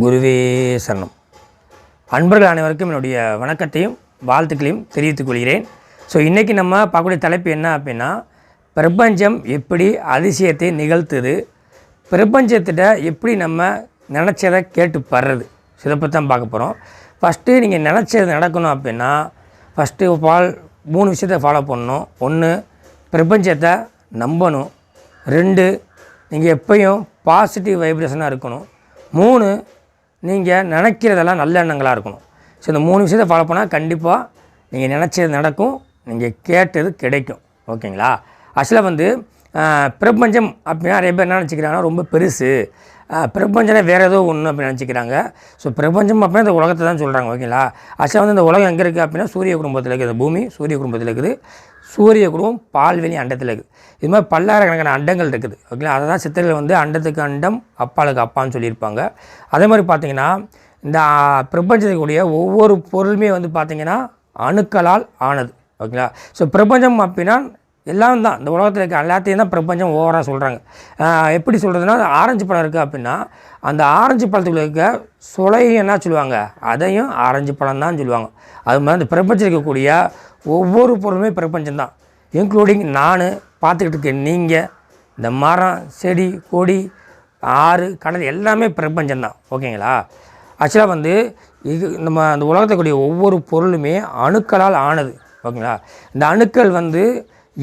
குருவே சரணம். அன்பர்கள் அனைவருக்கும் என்னுடைய வணக்கத்தையும் வாழ்த்துக்களையும் தெரிவித்துக் கொள்கிறேன். ஸோ இன்றைக்கி நம்ம பார்க்கக்கூடிய தலைப்பு என்ன அப்படின்னா பிரபஞ்சம் எப்படி அதிசயத்தை நிகழ்த்துது பிரபஞ்சத்திட்ட எப்படி நம்ம நினச்சதை கேட்டு படுறது. ஸோ இதை பற்றி தான் பார்க்க போகிறோம் ஃபஸ்ட்டு நீங்கள் நினச்சது நடக்கணும் அப்படின்னா ஃபஸ்ட்டு ஃபால் மூணு விஷயத்தை ஃபாலோ பண்ணணும். ஒன்று பிரபஞ்சத்தை நம்பணும். ரெண்டு நீங்கள் எப்பயும் பாசிட்டிவ் வைப்ரேஷனாக இருக்கணும். மூணு நீங்கள் நினைக்கிறதெல்லாம் நல்ல எண்ணங்களாக இருக்கணும். ஸோ இந்த மூணு விஷயத்தை ஃபாலோ பண்ணால் கண்டிப்பாக நீங்கள் நினச்சது நடக்கும் நீங்கள் கேட்டது கிடைக்கும். ஓகேங்களா? ஆக்சுவலாக வந்து பிரபஞ்சம் அப்படின்னா நிறைய பேர் என்ன நினச்சிக்கிறாங்கன்னா ரொம்ப பெருசு. பிரபஞ்சனே வேறு ஏதோ ஒன்று அப்படின்னு நினச்சிக்கிறாங்க. ஸோ பிரபஞ்சம் அப்படின்னா இந்த உலகத்தை தான் சொல்கிறாங்க ஓகேங்களா? ஆக்சுவலாக வந்து இந்த உலகம் எங்கே இருக்குது அப்படின்னா சூரிய குடும்பத்தில் இருக்குது இந்த பூமி சூரிய குடும்பத்தில் இருக்குது. சூரிய குடும்பம் பால்வெளி அண்டத்தில் இருக்குது இது மாதிரி பல்லாயிரக்கணக்கான அண்டங்கள் இருக்குது. ஓகேங்களா அதை தான் சித்தர்கள் வந்து அண்டத்துக்கு அண்டம் அப்பாளுக்கு அப்பான்னு சொல்லியிருப்பாங்க. அதே மாதிரி பார்த்தீங்கன்னா இந்த பிரபஞ்சத்துக்குடைய ஒவ்வொரு பொருளுமே வந்து பார்த்திங்கன்னா அணுக்களால் ஆனது. ஓகேங்களா ஸோ பிரபஞ்சம் அப்படின்னா எல்லாம் தான். இந்த உலகத்தில் இருக்க எல்லாத்தையும் தான் பிரபஞ்சம் ஓவராக சொல்கிறாங்க எப்படி சொல்கிறதுனா ஆரஞ்சு பழம் இருக்குது அப்படின்னா அந்த ஆரஞ்சு பழத்துக்குள்ள இருக்க சுளையும் என்ன சொல்லுவாங்க? அதையும் ஆரஞ்சு பழம் தான் சொல்லுவாங்க. அது மாதிரி இந்த பிரபஞ்சம் இருக்கக்கூடிய ஒவ்வொரு பொருளுமே பிரபஞ்சம் தான். இன்க்ளூடிங் நான் பார்த்துக்கிட்டு இருக்கேன் நீங்கள் இந்த மரம் செடி கொடி ஆறு கடல் எல்லாமே பிரபஞ்சம் தான். ஓகேங்களா? ஆக்சுவலாக வந்து இது நம்ம அந்த உலகத்துக்குரிய ஒவ்வொரு பொருளுமே அணுக்களால் ஆனது. ஓகேங்களா? இந்த அணுக்கள் வந்து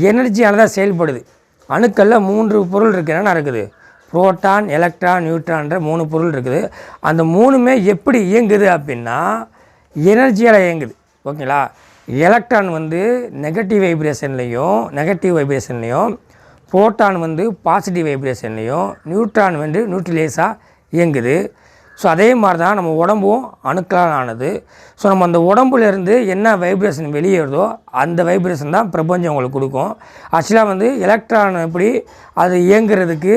எனர்ஜியால் தான் செயல்படுது. அணுக்களில் மூன்று பொருள் இருக்குது என்னென்ன இருக்குது? புரோட்டான் எலக்ட்ரான் நியூட்ரான்ற மூணு பொருள் இருக்குது. அந்த மூணுமே எப்படி இயங்குது அப்படின்னா எனர்ஜியால் இயங்குது. ஓகேங்களா? எலக்ட்ரான் வந்து நெகட்டிவ் வைப்ரேஷன்லேயும் நெகட்டிவ் வைப்ரேஷன்லேயும் புரோட்டான் வந்து பாசிட்டிவ் வைப்ரேஷன்லேயும் நியூட்ரான் வந்து நியூட்ரிலேஸாக இயங்குது. ஸோ அதே மாதிரி தான் நம்ம உடம்பும் அணுக்களால் ஆனது. ஸோ நம்ம அந்த உடம்புலேருந்து என்ன வைப்ரேஷன் வெளியேறுதோ அந்த வைப்ரேஷன் தான் பிரபஞ்சம் உங்களுக்கு கொடுக்கும். ஆக்சுவலாக வந்து எலக்ட்ரான் எப்படி அது இயங்குறதுக்கு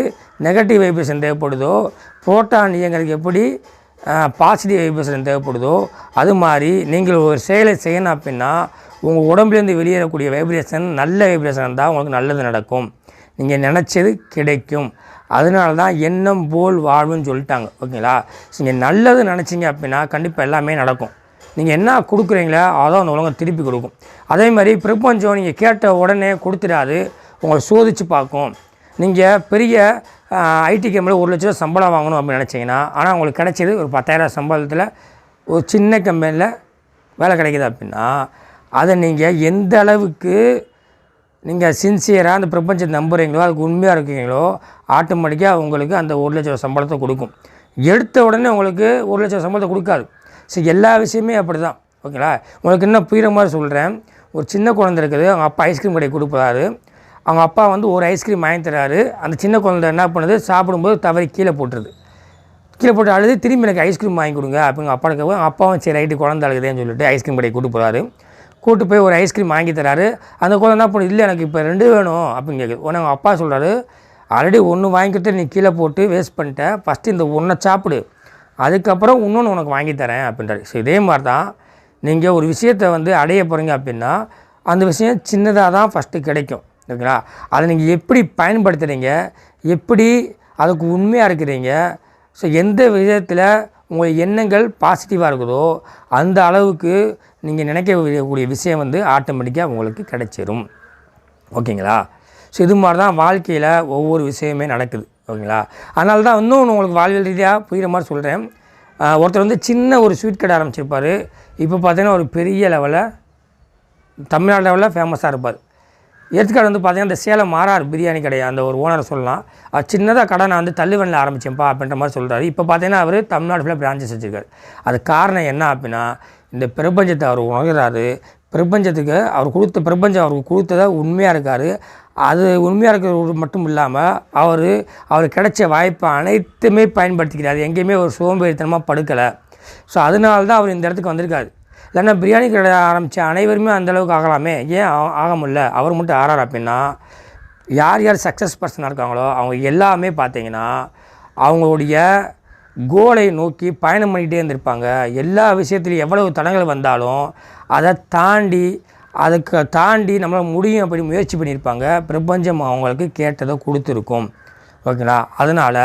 நெகட்டிவ் வைப்ரேஷன் தேவைப்படுதோ புரோட்டான் இயங்குறதுக்கு எப்படி பாசிட்டிவ் வைப்ரேஷன் தேவைப்படுதோ அது மாதிரி நீங்கள் ஒரு செயலை செய்யணும் அப்படின்னா உங்கள் உடம்புலேருந்து வெளியேறக்கூடிய வைப்ரேஷன் நல்ல வைப்ரேஷன் தான் உங்களுக்கு நல்லது நடக்கும். நீங்கள் நினச்சது கிடைக்கும். அதனால தான் எண்ணம் போல் வாழ்வுன்னு சொல்லிட்டாங்க. ஓகேங்களா? நீங்கள் நல்லது நினச்சிங்க அப்படின்னா கண்டிப்பாக எல்லாமே நடக்கும். நீங்கள் என்ன கொடுக்குறீங்களோ அதான் அந்த உலகம் திருப்பி கொடுக்கும். அதே மாதிரி பிரபஞ்சம் நீங்கள் கேட்ட உடனே கொடுத்துடாது. உங்களை சோதித்து பார்க்கும். நீங்கள் பெரிய ஐடி கம்பெனியில் ஒரு லட்ச ரூபா சம்பளம் வாங்கணும் அப்படின்னு நினச்சிங்கன்னா ஆனால் உங்களுக்கு கிடைச்சது ஒரு பத்தாயிரம் சம்பளத்தில் ஒரு சின்ன கம்பெனியில் வேலை கிடைக்கிது அப்படின்னா அதை நீங்கள் எந்த அளவுக்கு நீங்கள் சின்சியராக அந்த பிரபஞ்சத்தை நம்புகிறீங்களோ அதுக்கு உண்மையாக இருக்கீங்களோ ஆட்டோமேட்டிக்காக உங்களுக்கு அந்த ஒரு லட்ச சம்பளத்தை கொடுக்கும். எடுத்த உடனே உங்களுக்கு ஒரு லட்சம் சம்பளத்தை கொடுக்காது. ஸோ எல்லா விஷயமே அப்படி தான் ஓகேங்களா? உங்களுக்கு என்ன புரியுற மாதிரி சொல்கிறேன் ஒரு சின்ன குழந்தை இருக்குது அவங்க அப்பா ஐஸ்கிரீம் கடை கொடுப்பாரு அவங்க அப்பா வந்து ஒரு ஐஸ்கிரீம் வாங்கி தராரு. அந்த சின்ன குழந்தை என்ன பண்ணுது? சாப்பிடும்போது தவறி கீழே போட்டுருது. கீழே போட்டு அழுது திரும்பி எனக்கு ஐஸ்கிரீம் வாங்கி கொடுங்க அப்படிங்க அப்பா கேட்கும் அப்பாவும் சரி ரைட்டு குழந்தை அழுகுதேன்னு சொல்லிட்டு ஐஸ்கிரீம் கடைக்கு கூட்டு போகிறாரு கூட்டு போய் ஒரு ஐஸ்கிரீம் வாங்கி தராரு. அந்த குழந்தை என்ன பண்ணுது இல்லை எனக்கு இப்போ ரெண்டு வேணும் அப்படின்னு கேட்குது உடனே அவங்க அப்பா சொல்கிறாரு ஆல்ரெடி ஒன்று வாங்கிக்கிட்டு நீ கீழே போட்டு வேஸ்ட் பண்ணிட்டேன் ஃபஸ்ட்டு இந்த ஒன்றை சாப்பிடு. அதுக்கப்புறம் இன்னொன்று உனக்கு வாங்கி தரேன் அப்படின்றாரு. ஸோ இதே மாதிரி தான் நீங்கள் ஒரு விஷயத்தை வந்து அடைய போகிறீங்க அப்படின்னா அந்த விஷயம் சின்னதாக தான் ஃபஸ்ட்டு கிடைக்கும். ஓகேங்களா? அதை நீங்கள் எப்படி பயன்படுத்துகிறீங்க எப்படி அதுக்கு உண்மையாக இருக்கிறீங்க? ஸோ எந்த விதத்தில் உங்கள் எண்ணங்கள் பாசிட்டிவாக இருக்குதோ அந்த அளவுக்கு நீங்கள் நினைக்கக்கூடிய விஷயம் வந்து ஆட்டோமேட்டிக்காக உங்களுக்கு கிடைச்சிரும். ஓகேங்களா? ஸோ இது மாதிரி தான் வாழ்க்கையில் ஒவ்வொரு விஷயமே நடக்குது. ஓகேங்களா? அதனால தான் இன்னும் உங்களுக்கு வாழ்வியல் ரீதியாக புரிகிற மாதிரி சொல்கிறேன் ஒருத்தர் வந்து சின்ன ஒரு ஸ்வீட் கடை ஆரம்பிச்சிருப்பார். இப்போ பார்த்தீங்கன்னா ஒரு பெரிய லெவலில் தமிழ்நாடு லெவலில் ஃபேமஸாக இருப்பார். ஏற்காடு வந்து பார்த்தீங்கன்னா இந்த சேலம் மாறார் பிரியாணி கடை அந்த ஒரு ஓனரை சொல்லலாம். அது சின்னதாக கடை நான் வந்து தள்ளுவனில் ஆரம்பித்தேன்ப்பா அப்படின்ற மாதிரி சொல்கிறாரு இப்போ பார்த்தீங்கன்னா அவர் தமிழ்நாடு ஃபுல்லாக பிரான்ச்சஸ் வச்சுருக்காரு. அது காரணம் என்ன அப்படின்னா இந்த பிரபஞ்சத்தை அவர் உணர்கிறாரு பிரபஞ்சத்துக்கு அவர் கொடுத்த பிரபஞ்சம் அவருக்கு கொடுத்ததை உண்மையாக இருக்கார். அது உண்மையாக இருக்கிறது மட்டும் இல்லாமல் அவர் அவர் கிடைச்ச வாய்ப்பை அனைத்துமே பயன்படுத்திக்கிறார். எங்கேயுமே ஒரு சோம்பேறித்தனமாக படுக்கலை. ஸோ அதனால தான் அவர் இந்த இடத்துக்கு வந்திருக்காரு. இல்லைன்னா பிரியாணி கடை ஆரம்பித்த அனைவருமே அந்தளவுக்கு ஆகலாமே? ஏன் ஆக முடியல? அவர் மட்டும் ஆறார் அப்படின்னா யார் யார் சக்ஸஸ் பர்சனாக இருக்காங்களோ அவங்க எல்லாமே பார்த்தீங்கன்னா அவங்களுடைய கோலை நோக்கி பயணம் பண்ணிகிட்டே இருந்திருப்பாங்க. எல்லா விஷயத்துலையும் எவ்வளவு தடங்கள் வந்தாலும் அதை தாண்டி அதுக்கு தாண்டி நம்மளால் முடியும் அப்படி முயற்சி பண்ணியிருப்பாங்க. பிரபஞ்சம் அவங்களுக்கு கேட்டதை கொடுத்துருக்கும். ஓகேங்களா? அதனால்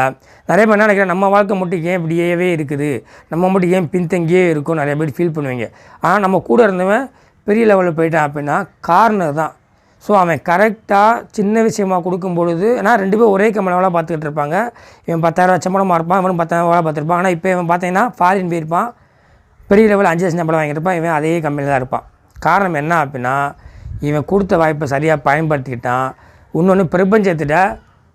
நிறைய பேர் என்ன நினைக்கிறேன் நம்ம வாழ்க்கை மட்டும் ஏன் இப்படியேவே இருக்குது? நம்ம மட்டும் ஏன் பின்தங்கியே இருக்கும் நிறைய பேர் ஃபீல் பண்ணுவீங்க. ஆனால் நம்ம கூட இருந்தவன் பெரிய லெவலில் போயிட்டான் அப்படின்னா காரணம் தான். ஸோ அவன் கரெக்டாக சின்ன விஷயமா கொடுக்கும் பொழுது ஏன்னா ரெண்டு பேரும் ஒரே கம்பெனி வேலை பார்த்துக்கிட்டு இருப்பாங்க. இவன் பத்தாயிரம் சம்பளமாக இருப்பான் இவனும் பத்தாயிரம் வேலை பார்த்துருப்பான். ஆனால் இப்போ இவன் பார்த்தீங்கன்னா ஃபாரின் போயிருப்பான். பெரிய லெவலில் அஞ்சு லட்சம் சம்பளம் வாங்கியிருப்பான் இவன் அதே கம்பெனியில் தான் இருப்பான். காரணம் என்ன அப்படின்னா இவன் கொடுத்த வாய்ப்பை சரியாக பயன்படுத்திக்கிட்டான். இன்னொன்று பிரபஞ்சத்திட்ட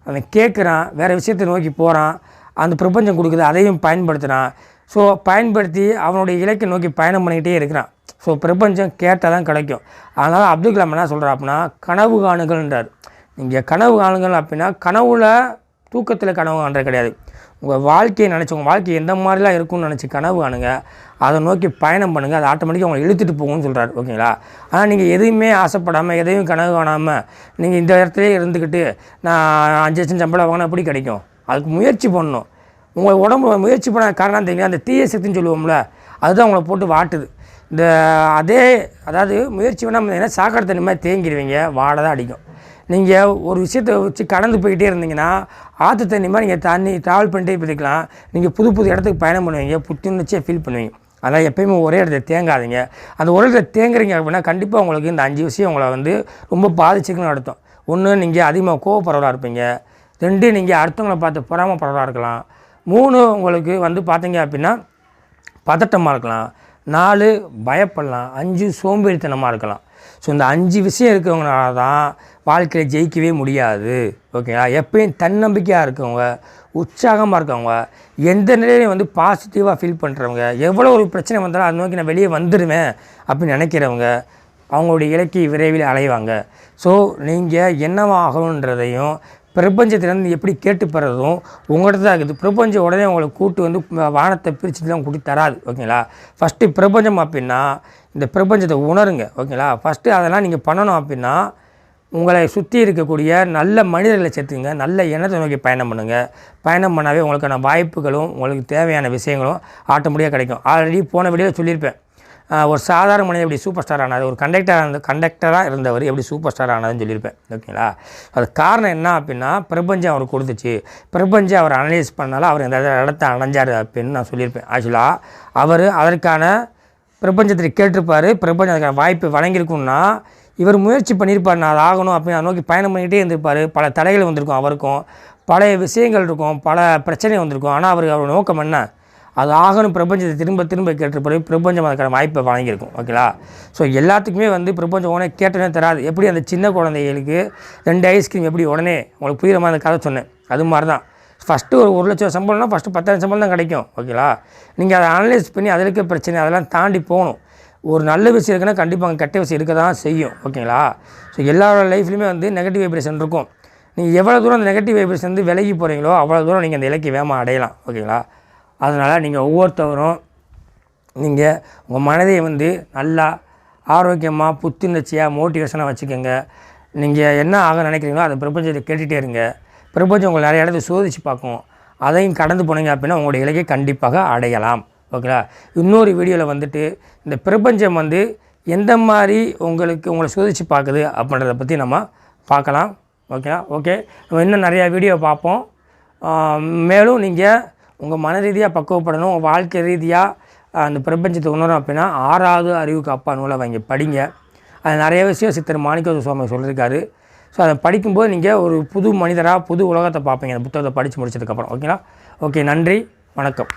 அவன் கேட்குறான் வேறு விஷயத்தை நோக்கி போகிறான் அந்த பிரபஞ்சம் கொடுக்குது அதையும் பயன்படுத்துகிறான் ஸோ பயன்படுத்தி அவனுடைய இலக்கை நோக்கி பயணம் பண்ணிக்கிட்டே இருக்கிறான். ஸோ பிரபஞ்சம் கேட்டால் தான் கிடைக்கும். அதனால் அப்துல் கலாம் என்ன சொல்கிறா அப்படின்னா கனவு காணுங்கள்ன்றார். நீங்கள் கனவு காணுங்கள் அப்படின்னா கனவுல தூக்கத்தில் கனவு காண்றது கிடையாது. உங்கள் வாழ்க்கையை நினச்சி உங்கள் வாழ்க்கை எந்த மாதிரிலாம் இருக்கும்னு நினச்சி கனவு காணுங்க. அதை நோக்கி பயணம் பண்ணுங்கள் அது ஆட்டோமேட்டிக்காக உங்களை இழுத்துட்டு போகும்னு சொல்கிறாரு ஓகேங்களா? ஆனால் நீங்கள் எதையுமே ஆசைப்படாமல் எதையும் கனவு காணாமல் நீங்கள் இந்த இடத்துலேயே இருந்துக்கிட்டு நான் அஞ்சு லட்சம் சம்பளம் வாங்கினா எப்படி கிடைக்கும்? அதுக்கு முயற்சி பண்ணணும். உங்கள் உடம்பு முயற்சி பண்ண காரணம் தெரியும் அந்த தீய சக்தின்னு சொல்லுவோம்ல அதுதான் உங்களை போட்டு வாட்டுது. இந்த அதே அதாவது முயற்சி பண்ணாமல் என்ன சாக்கடை தண்ணி மாதிரி தேங்கிடுவீங்க வாடை தான் அடிக்கும். நீங்கள் ஒரு விஷயத்தை வச்சு கடந்து போய்கிட்டே இருந்தீங்கன்னா ஆற்று தண்ணி மாதிரி நீங்கள் தண்ணி ட்ராவல் பண்ணிட்டே போய்க்கலாம் நீங்கள் புது புது இடத்துக்கு பயணம் பண்ணுவீங்க புத்துணர்ச்சியாக ஃபீல் பண்ணுவீங்க. அதனால் எப்பயுமே ஒரே இடத்துல தேங்காதீங்க. அந்த ஒரு இடத்துல தேங்குறீங்க அப்படின்னா கண்டிப்பாக உங்களுக்கு இந்த அஞ்சு விஷயம் உங்களை வந்து ரொம்ப பாதிச்சுக்குன்னு அர்த்தம். ஒன்று நீங்கள் அதிகமாக கோவப்படுறவராக இருப்பீங்க. ரெண்டு நீங்கள் அடுத்தவங்களை பார்த்து பொறாமப்படுறவராக இருக்கலாம். மூணு உங்களுக்கு வந்து பார்த்தீங்க அப்படின்னா பதட்டமாக இருக்கலாம். நாலு பயப்படலாம். அஞ்சு சோம்பேறித்தனமாக இருக்கலாம். ஸோ இந்த அஞ்சு விஷயம் இருக்கிறவங்களால தான் வாழ்க்கையில் ஜெயிக்கவே முடியாது. ஓகேங்களா? எப்பயும் தன்னம்பிக்கையாக இருக்கவங்க உற்சாகமாக இருக்கவங்க எந்த நிலையிலையும் வந்து பாசிட்டிவாக ஃபீல் பண்ணுறவங்க எவ்வளோ ஒரு பிரச்சனை வந்தாலும் அதை நோக்கி நான் வெளியே வந்துடுவேன் அப்படின்னு நினைக்கிறவங்க அவங்களுடைய இலக்கை விரைவில் அலைவாங்க. ஸோ நீங்கள் என்னவாகணுன்றதையும் பிரபஞ்சத்திலேருந்து எப்படி கேட்டு பெறதும் உங்கள்கிட்ட தான் இருக்குது. பிரபஞ்சம் உடனே உங்களை கூட்டு வந்து வானத்தை பிரிச்சுட்டுலாம் கூட்டி தராது ஓகேங்களா? ஃபஸ்ட்டு பிரபஞ்சம் அப்படின்னா இந்த பிரபஞ்சத்தை உணருங்க ஓகேங்களா? ஃபஸ்ட்டு அதெல்லாம் நீங்கள் பண்ணணும் அப்படின்னா உங்களை சுற்றி இருக்கக்கூடிய நல்ல மனிதர்களை சேர்த்துங்க நல்ல எண்ணத்தை நோக்கி பயணம் பண்ணுங்கள் பயணம் பண்ணாவே உங்களுக்கான வாய்ப்புகளும் உங்களுக்கு தேவையான விஷயங்களும் ஆட்டோமேட்டிக்காக கிடைக்கும். ஆல்ரெடி போன வீடியோவில் சொல்லியிருப்பேன். ஒரு சாதாரண மனிதன் எப்படி சூப்பர் ஸ்டார் ஆனார்? ஒரு கண்டக்டராக இருந்த கண்டக்டராக இருந்தவர் எப்படி சூப்பர் ஸ்டார் ஆனதுன்னு சொல்லியிருப்பேன். ஓகேங்களா? அது காரணம் என்ன அப்படின்னா பிரபஞ்சம் அவருக்கு கொடுத்துச்சு. பிரபஞ்சம் அவர் அனலைஸ் பண்ணால அவர் இந்த இடத்த அடைஞ்சார் அப்படின்னு நான் சொல்லியிருப்பேன். ஆக்சுவலாக அவர் அதற்கான பிரபஞ்சத்தை கேட்டிருப்பார். பிரபஞ்சம் அதுக்கான வாய்ப்பு வழங்கியிருக்கும்னா இவர் முயற்சி பண்ணியிருப்பார் நான் அது ஆகணும் அப்படின்னு அதை நோக்கி பயணம் பண்ணிக்கிட்டே இருந்திருப்பார். பல தடைகள் வந்திருக்கும் அவருக்கும். பழைய விஷயங்கள் இருக்கும். பல பிரச்சனை வந்திருக்கும். ஆனால் அவருக்கு அவர் நோக்கம் என்ன? அது ஆகணும் பிரபஞ்சத்தை திரும்ப திரும்ப கேட்டிருப்பாரு பிரபஞ்சம் அதுக்கான வாய்ப்பை வழங்கியிருக்கும் ஓகேங்களா ஸோ எல்லாத்துக்குமே வந்து பிரபஞ்சம் உடனே கேட்டனே தராது. எப்படி அந்த சின்ன குழந்தைகளுக்கு ரெண்டு ஐஸ்கிரீம் எப்படி உடனே உங்களுக்கு புரியுற மாதிரி அந்த கதை சொன்னேன். அது மாதிரி தான் ஃபஸ்ட்டு ஒரு ஒரு லட்சம் சம்பளம்னா ஃபஸ்ட்டு பத்தாயிரம் சம்பளம் தான் கிடைக்கும் ஓகேங்களா நீங்கள் அதை அனலைஸ் பண்ணி அதில் இருக்க பிரச்சனை அதெல்லாம் தாண்டி போகணும். ஒரு நல்ல விஷயம் இருக்குன்னா கண்டிப்பாக அங்கே கெட்ட விஷயம் இருக்க தான் செய்யும் ஓகேங்களா? ஸோ எல்லாரோட லைஃப்லையுமே வந்து நெகட்டிவ் வைப்ரேஷன் இருக்கும். நீங்கள் எவ்வளோ தூரம் அந்த நெகட்டிவ் வைப்ரேஷன் வந்து விலகி போகிறீங்களோ அவ்வளோ தூரம் நீங்கள் அந்த இலக்கை வேகமாக அடையலாம் ஓகேங்களா? அதனால் நீங்கள் ஒவ்வொருத்தவரும் நீங்கள் உங்கள் மனதை வந்து நல்லா ஆரோக்கியமாக புத்துணர்ச்சியாக மோட்டிவேஷனாக வச்சுக்கோங்க. நீங்கள் என்ன ஆக நினைக்கிறீங்களோ அதை பிரபஞ்சத்தை கேட்டுகிட்டே இருங்க. பிரபஞ்சம் உங்களை நிறைய இடத்துல சோதித்து பார்க்கும். அதையும் கடந்து போனீங்க அப்படின்னா உங்களுடைய இலக்கை கண்டிப்பாக அடையலாம். ஓகேங்களா? இன்னொரு வீடியோவில் வந்துட்டு இந்த பிரபஞ்சம் வந்து எந்த மாதிரி உங்களுக்கு உங்களை சோதித்து பார்க்குது அப்படின்றத பற்றி நம்ம பார்க்கலாம். ஓகேங்களா? ஓகே. நம்ம இன்னும் நிறையா வீடியோ பார்ப்போம். மேலும் நீங்கள் உங்கள் மன ரீதியாக பக்குவப்படணும் உங்கள் வாழ்க்கை ரீதியாக அந்த பிரபஞ்சத்தை உணரும் அப்படின்னா ஆறாவது அறிவுக்கு அப்பா நூலை வாங்கி படிங்க. அது நிறைய விஷயம் சித்தர் மாணிக்க சுவாமி சொல்லியிருக்காரு ஸோ அதை படிக்கும்போது நீங்கள் ஒரு புது மனிதராக புது உலகத்தை பார்ப்பீங்க. அந்த புத்தகத்தை படித்து முடிச்சதுக்கப்புறம். ஓகேங்களா? ஓகே நன்றி. வணக்கம்.